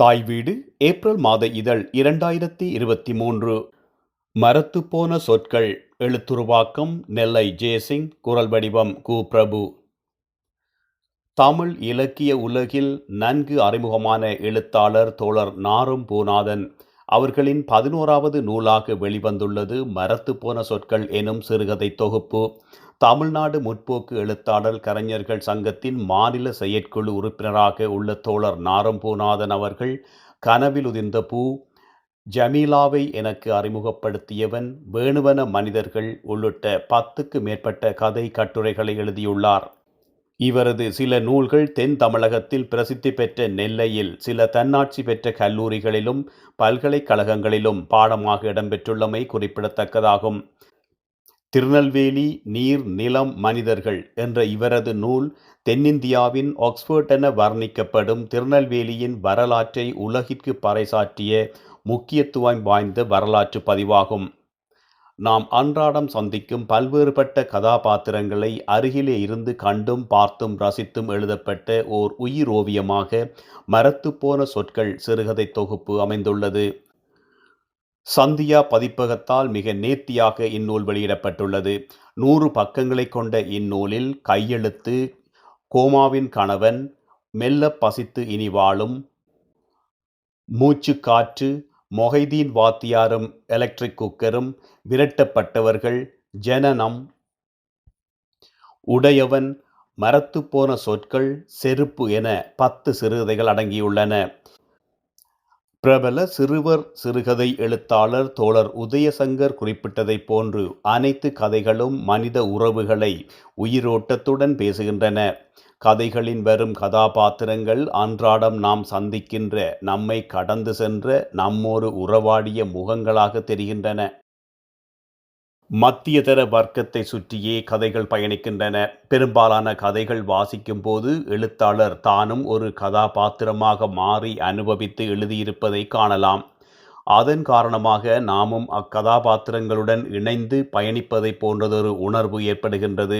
தாய் வீடு ஏப்ரல் மாத இதழ் இரண்டாயிரத்தி இருபத்தி மூன்று. மரத்துப்போன சொற்கள் எழுத்துருவாக்கம் நெல்லை ஜெயசிங் குரல் வடிவம் கு. பிரபு. தமிழ் இலக்கிய உலகில் நன்கு அறிமுகமான எழுத்தாளர் தோழர் நாரும் பூநாதன். அவர்களின் பதினோராவது நூலாக வெளிவந்துள்ளது மரத்துப்போன சொற்கள் எனும் சிறுகதை தொகுப்பு. தமிழ்நாடு முற்போக்கு எழுத்தாளர் கலைஞர்கள் சங்கத்தின் மாநில செயற்குழு உறுப்பினராக உள்ள தோழர் நாரம்பூநாதன் அவர்கள் கனவில் உதிர்ந்த பூ ஜமீலாவை எனக்கு அறிமுகப்படுத்தியவன் வேணுவன மனிதர்கள் உள்ளிட்ட பத்துக்கு மேற்பட்ட கதை கட்டுரைகளை எழுதியுள்ளார். இவரது சில நூல்கள் தென் தமிழகத்தில் பிரசித்தி பெற்ற நெல்லையில் சில தன்னாட்சி பெற்ற கல்லூரிகளிலும் பல்கலைக்கழகங்களிலும் பாடமாக இடம்பெற்றுள்ளமை குறிப்பிடத்தக்கதாகும். திருநெல்வேலி நீர் நிலம் மனிதர்கள் என்ற இவரது நூல் தென்னிந்தியாவின் ஆக்ஸ்போர்ட் என வர்ணிக்கப்படும் திருநெல்வேலியின் வரலாற்றை உலகிற்கு பறைசாற்றிய முக்கியத்துவம் வாய்ந்த வரலாற்று பதிவாகும். நாம் அன்றாடம் சந்திக்கும் பல்வேறுபட்ட கதாபாத்திரங்களை அருகிலே இருந்து கண்டும் பார்த்தும் ரசித்தும் எழுதப்பட்ட ஓர் உயிர் ஓவியமாக மரத்துப்போன சொற்கள் சிறுகதை தொகுப்பு அமைந்துள்ளது. சந்தியா பதிப்பகத்தால் மிக நேர்த்தியாக இந்நூல் வெளியிடப்பட்டுள்ளது. நூறு பக்கங்களை கொண்ட இந்நூலில் கையெழுத்து கோமாவின் கணவன் மெல்ல பசித்து இனி வாழும் மூச்சு காற்று மொஹைதீன் வாத்தியாரும் எலக்ட்ரிக் குக்கரும் விரட்டப்பட்டவர்கள் ஜனனம் உடையவன் மரத்துப்போன சொற்கள் செருப்பு என பத்து சிறுகதைகள் அடங்கியுள்ளன. பிரபல சிறுவர் சிறுகதை எழுத்தாளர் தோழர் உதயசங்கர் குறிப்பிட்டதைப் போன்று அனைத்து கதைகளும் மனித உறவுகளை உயிரோட்டத்துடன் பேசுகின்றன. கதைகளின் வரும் கதாபாத்திரங்கள் அன்றாடம் நாம் சந்திக்கின்ற நம்மை கடந்து சென்ற நம்மோடு உறவாடிய முகங்களாக தெரிகின்றன. மத்தியதர வர்க்கத்தை சுற்றியே கதைகள் பயணிக்கின்றன. பெரும்பாலான கதைகள் வாசிக்கும் போது எழுத்தாளர் தானும் ஒரு கதாபாத்திரமாக மாறி அனுபவித்து எழுதியிருப்பதை காணலாம். அதன் காரணமாக நாமும் அக்கதாபாத்திரங்களுடன் இணைந்து பயணிப்பதை போன்றதொரு உணர்வு ஏற்படுகின்றது.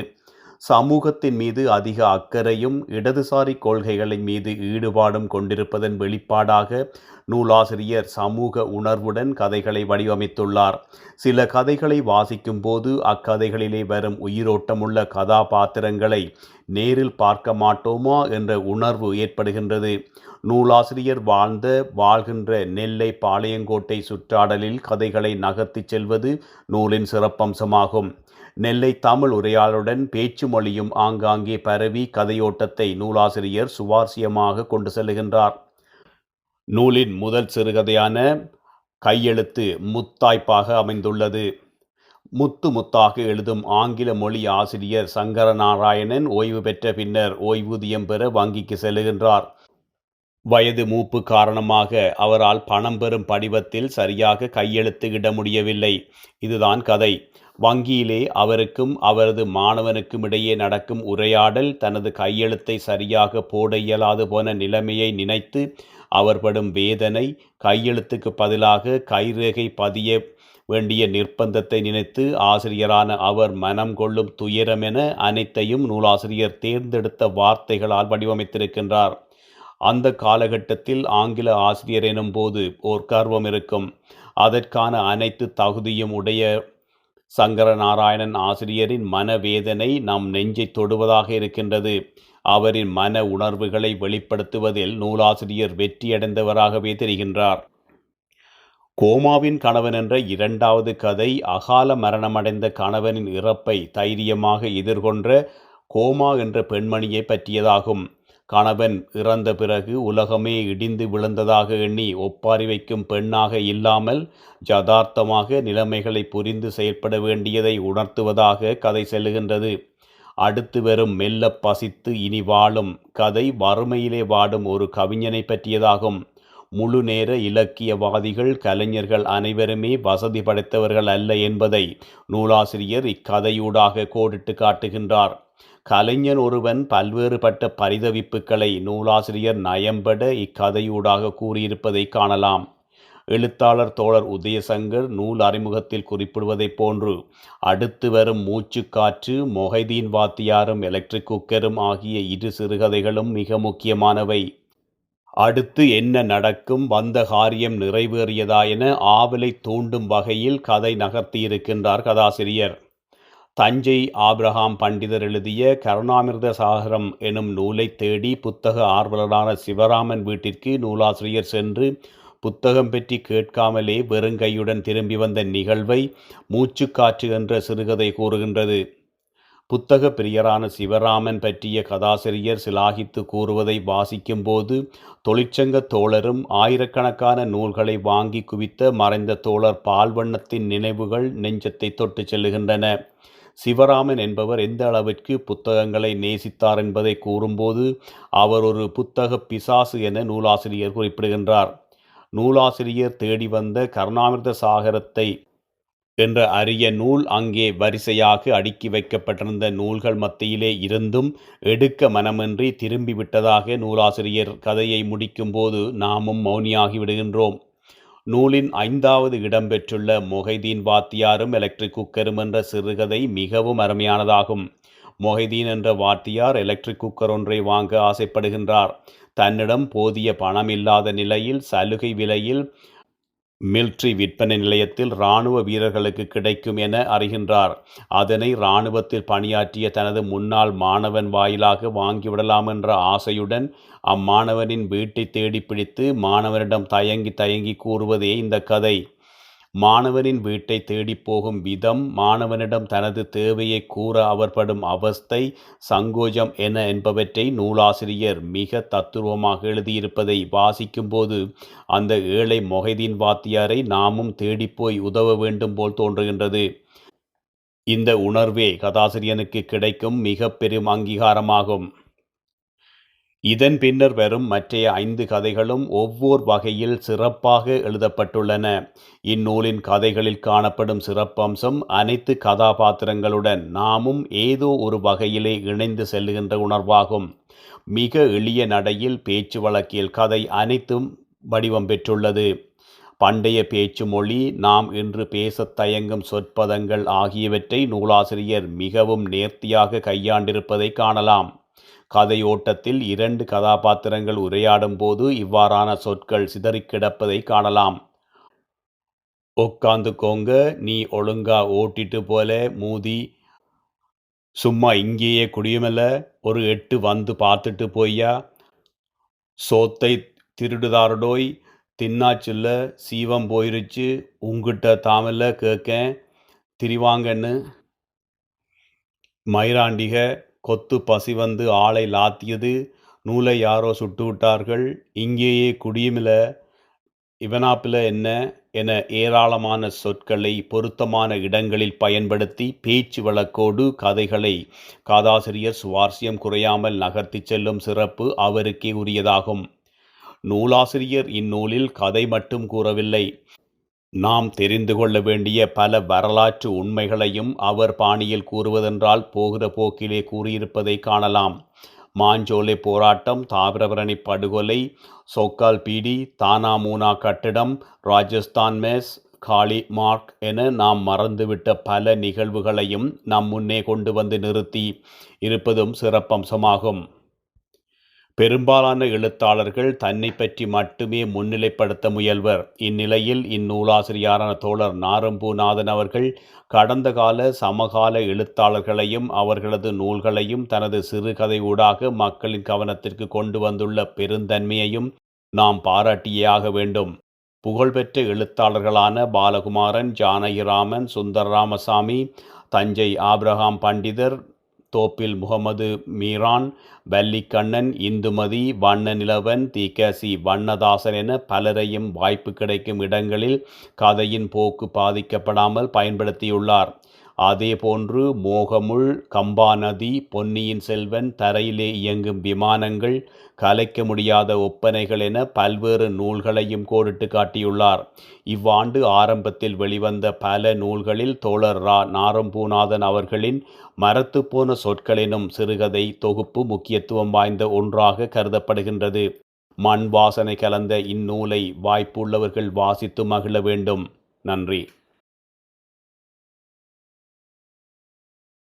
சமூகத்தின் மீது அதிக அக்கறையும் இடதுசாரி கொள்கைகளின் மீது ஈடுபாடும் கொண்டிருப்பதன் வெளிப்பாடாக நூலாசிரியர் சமூக உணர்வுடன் கதைகளை வடிவமைத்துள்ளார். சில கதைகளை வாசிக்கும் போது அக்கதைகளிலே வரும் உயிரோட்டமுள்ள கதாபாத்திரங்களை நேரில் பார்க்க மாட்டோமா என்ற உணர்வு ஏற்படுகின்றது. நூலாசிரியர் வாழ்ந்த வாழ்கின்ற நெல்லை பாளையங்கோட்டை சுற்றாடலில் கதைகளை நகர்த்திச் செல்வது நூலின் சிறப்பம்சமாகும். நெல்லை தமிழ் உரையாளருடன் பேச்சு மொழியும் ஆங்காங்கே பரவி கதையோட்டத்தை நூலாசிரியர் சுவாரஸ்யமாக கொண்டு செல்லுகின்றார். நூலின் முதல் சிறுகதையான கையெழுத்து முத்தாய்ப்பாக அமைந்துள்ளது. முத்து முத்தாக எழுதும் ஆங்கில மொழி ஆசிரியர் சங்கரநாராயணன் ஓய்வு பெற்ற பின்னர் ஓய்வூதியம் பெற வங்கிக்கு செல்லுகின்றார். வயது மூப்பு காரணமாக அவரால் பணம் பெறும் படிவத்தில் சரியாக கையெழுத்து இட முடியவில்லை. இதுதான் கதை. வங்கியிலே அவருக்கும் அவரது மாணவனுக்கும் இடையே நடக்கும் உரையாடல் தனது கையெழுத்தை சரியாக போட இயலாது போன நிலைமையை நினைத்து அவர் படும் வேதனை கையெழுத்துக்கு பதிலாக கைரேகை பதிய வேண்டிய நிர்பந்தத்தை நினைத்து ஆசிரியரான அவர் மனம் கொள்ளும் துயரம் என அனைத்தையும் நூலாசிரியர் தேர்ந்தெடுத்த வார்த்தைகளால் வடிவமைத்திருக்கின்றார். அந்த காலகட்டத்தில் ஆங்கில ஆசிரியர் எனும் போது ஓர் கர்வம் இருக்கும். அதற்கான அனைத்து தகுதியும் உடைய சங்கரநாராயணன் ஆசிரியரின் மனவேதனை நம் நெஞ்சை தொடுவதாக இருக்கின்றது. அவரின் மன உணர்வுகளை வெளிப்படுத்துவதில் நூலாசிரியர் வெற்றியடைந்தவராகவே தெரிகின்றார். கோமாவின் கணவன் என்ற இரண்டாவது கதை அகால மரணமடைந்த கணவனின் இறப்பை தைரியமாக எதிர்கொன்ற கோமா என்ற பெண்மணியை பற்றியதாகும். கணவன் இறந்த பிறகு உலகமே இடிந்து விழுந்ததாக எண்ணி ஒப்பாரி வைக்கும் பெண்ணாக இல்லாமல் ஜதார்த்தமாக நிலைமைகளை புரிந்து செயற்பட வேண்டியதை உணர்த்துவதாக கதை செல்லுகின்றது. அடுத்து வரும் மெல்ல பசித்து இனி வாழும் கதை வறுமையிலே வாடும் ஒரு கவிஞனை பற்றியதாகும். முழு நேர இலக்கியவாதிகள் கலைஞர்கள் அனைவருமே வசதி படைத்தவர்கள் அல்ல என்பதை நூலாசிரியர் இக்கதையூடாக கோடிட்டு காட்டுகின்றார். கலைஞன் ஒருவன் பல்வேறுபட்ட பரிதவிப்புகளை நூலாசிரியர் நயம்பட இக்கதையூடாக கூறியிருப்பதை காணலாம். எழுத்தாளர் தோழர் உதயசங்கர் நூல் அறிமுகத்தில் குறிப்பிடுவதைப் போன்று அடுத்து வரும் மூச்சுக்காற்று மொஹைதீன் வாத்தியாரும் எலக்ட்ரிக் குக்கரும் ஆகிய இரு சிறுகதைகளும் மிக முக்கியமானவை. அடுத்து என்ன நடக்கும் வந்த காரியம் நிறைவேறியதா என ஆவலை தூண்டும் வகையில் கதை நகர்த்தியிருக்கின்றார் கதாசிரியர். தஞ்சை ஆபிரகாம் பண்டிதர் எழுதிய கருணாமிர்த சாகரம் எனும் நூலை தேடி புத்தக ஆர்வலரான சிவராமன் வீட்டிற்கு நூலாசிரியர் சென்று புத்தகம் பற்றி கேட்காமலே வெறுங்கையுடன் திரும்பி வந்த நிகழ்வை மூச்சுக்காற்று என்ற சிறுகதை கூறுகின்றது. புத்தக பிரியரான சிவராமன் பற்றிய கதாசிரியர் சிலாகித்து கூறுவதை வாசிக்கும்போது தொழிற்சங்க தோழரும் ஆயிரக்கணக்கான நூல்களை வாங்கி குவித்த மறைந்த தோழர் பால்வண்ணத்தின் நினைவுகள் நெஞ்சத்தை தொட்டு செல்லுகின்றன. சிவராமன் என்பவர் எந்த அளவிற்கு புத்தகங்களை நேசித்தார் என்பதை கூறும்போது அவர் ஒரு புத்தக பிசாசு என நூலாசிரியர் குறிப்பிடுகின்றார். நூலாசிரியர் தேடி வந்த கருணாமிர்த சாகரத்தை என்ற அரிய நூல் அங்கே வரிசையாக அடுக்கி வைக்கப்பட்டிருந்த நூல்கள் மத்தியிலே இருந்தும் எடுக்க மனமின்றி திரும்பிவிட்டதாக நூலாசிரியர் கதையை முடிக்கும்போது நாமும் மௌனியாகி விடுகின்றோம். நூலின் ஐந்தாவது இடம்பெற்றுள்ள மொஹைதீன் வாத்தியாரும் எலக்ட்ரிக் குக்கரும் என்ற சிறுகதை மிகவும் அருமையானதாகும். மொஹைதீன் என்ற வாத்தியார் எலக்ட்ரிக் குக்கர் ஒன்றை வாங்க ஆசைப்படுகின்றார். தன்னிடம் போதிய பணம் இல்லாத நிலையில் சலுகை விலையில் மில்ட்ரி விற்பனை நிலையத்தில் இராணுவ வீரர்களுக்கு கிடைக்கும் என அறிகின்றார். அதனை இராணுவத்தில் பணியாற்றிய தனது முன்னாள் மாணவன் வாயிலாக வாங்கிவிடலாம் என்ற ஆசையுடன் அம்மாணவனின் வீட்டை தேடி பிடித்து மாணவனிடம் தயங்கி தயங்கி கூறுவதே இந்த கதை. மாணவனின் வீட்டை தேடிப் போகும் விதம் மாணவனிடம் தனது தேவையை கூற அவர் படும் அவஸ்தை சங்கோஜம் என என்பவற்றை நூலாசிரியர் மிக தத்துருவமாக எழுதியிருப்பதை வாசிக்கும்போது அந்த ஏழை மொஹைதீன் வாத்தியாரை நாமும் தேடிப்போய் உதவ வேண்டும் போல் தோன்றுகின்றது. இந்த உணர்வே கதாசிரியனுக்கு கிடைக்கும் மிக பெரும் அங்கீகாரமாகும். இதன் பின்னர் வரும் மற்றைய ஐந்து கதைகளும் ஒவ்வொரு வகையில் சிறப்பாக எழுதப்பட்டுள்ளன. இந்நூலின் கதைகளில் காணப்படும் சிறப்பம்சம் அனைத்து கதாபாத்திரங்களுடன் நாமும் ஏதோ ஒரு வகையிலே இணைந்து செல்லுகின்ற உணர்வாகும். மிக எளிய நடையில் பேச்சு வழக்கில் கதை அனைத்தும் வடிவம் பெற்றுள்ளது. பண்டைய பேச்சு மொழி நாம் இன்று பேசத் தயங்கும் சொற்பதங்கள் ஆகியவற்றை நூலாசிரியர் மிகவும் நேர்த்தியாக கையாண்டிருப்பதை காணலாம். கதையோட்டத்தில் இரண்டு கதாபாத்திரங்கள் உரையாடும் போது இவ்வாறான சொற்கள் சிதறிக் கிடப்பதை காணலாம் உட்காந்துக்கோங்க நீ ஒழுங்கா ஓட்டிட்டு போல மூதி. சும்மா இங்கேயே குடியுமல்ல ஒரு எட்டு வந்து பார்த்துட்டு போய்யா. சோத்தை திருடுதாரடோய் தின்னாச்சுல்ல சீவம் போயிருச்சு உங்கிட்ட தாமில்ல கேட்கேன் திரிவாங்கன்னு. மயிராண்டிக கொத்து பசி வந்து ஆளை லாத்தியது நூலை யாரோ சுட்டு விட்டார்கள் இங்கேயே குடியுமில இவனாப்பில என்ன? என ஏராளமான சொற்களை பொருத்தமான இடங்களில் பயன்படுத்தி பேச்சு வழக்கோடு கதைகளை காதாசிரியர் சுவாரஸ்யம் குறையாமல் நகர்த்தி செல்லும் சிறப்பு அவருக்கே உரியதாகும். நூலாசிரியர் இந்நூலில் கதை மட்டும் கூறவில்லை. நாம் தெரிந்து கொள்ள வேண்டிய பல வரலாற்று உண்மைகளையும் அவர் பாணியில் கூறுவதென்றால் போகிற போக்கிலே கூறியிருப்பதை காணலாம். மாஞ்சோலை போராட்டம் தாமிரபரணி படுகொலை சொக்கால் பீடி தானா மூனா கட்டிடம் ராஜஸ்தான் மேஸ் காளி மார்க் என நாம் மறந்துவிட்ட பல நிகழ்வுகளையும் நம் முன்னே கொண்டு வந்து நிறுத்தி. இருப்பதும் சிறப்பம்சமாகும். பெரும்பாலான எழுத்தாளர்கள் தன்னை பற்றி மட்டுமே முன்னிலைப்படுத்த முயல்வர். இந்நிலையில் இந்நூலாசிரியரான தோழர் நாரம்பூநாதன் அவர்கள் கடந்த கால சமகால எழுத்தாளர்களையும் அவர்களது நூல்களையும் தனது சிறுகதை ஊடாக மக்களின் கவனத்திற்கு கொண்டு வந்துள்ள பெருந்தன்மையையும் நாம் பாராட்டியாக வேண்டும். புகழ்பெற்ற எழுத்தாளர்களான பாலகுமாரன் ஜானகிராமன் சுந்தர் ராமசாமி தஞ்சை ஆப்ரஹாம் பண்டிதர் தோப்பில் முகமது மீரான் வள்ளிக்கண்ணன் இந்துமதி வண்ண நிலவன் தீகசி வண்ணதாசன் என பலரையும் வாய்ப்பு கிடைக்கும் இடங்களில் கதையின் போக்கு பாதிக்கப்படாமல் பயன்படுத்தியுள்ளார். அதேபோன்று மோகமுள் கம்பாநதி பொன்னியின் செல்வன் தரையிலே இயங்கும் விமானங்கள் கலைக்க முடியாத ஒப்பனைகள் என பல்வேறு நூல்களையும் கோடிட்டு காட்டியுள்ளார். இவ்வாண்டு ஆரம்பத்தில் வெளிவந்த பல நூல்களில் தோழர் ரா. நாரம்பூநாதன் அவர்களின் மரத்துப்போன சொற்களினும் சிறுகதை தொகுப்பு முக்கியத்துவம் வாய்ந்த ஒன்றாக கருதப்படுகின்றது. மண் வாசனை கலந்த இந்நூலை வாய்ப்புள்ளவர்கள் வாசித்து மகிழ வேண்டும். நன்றி.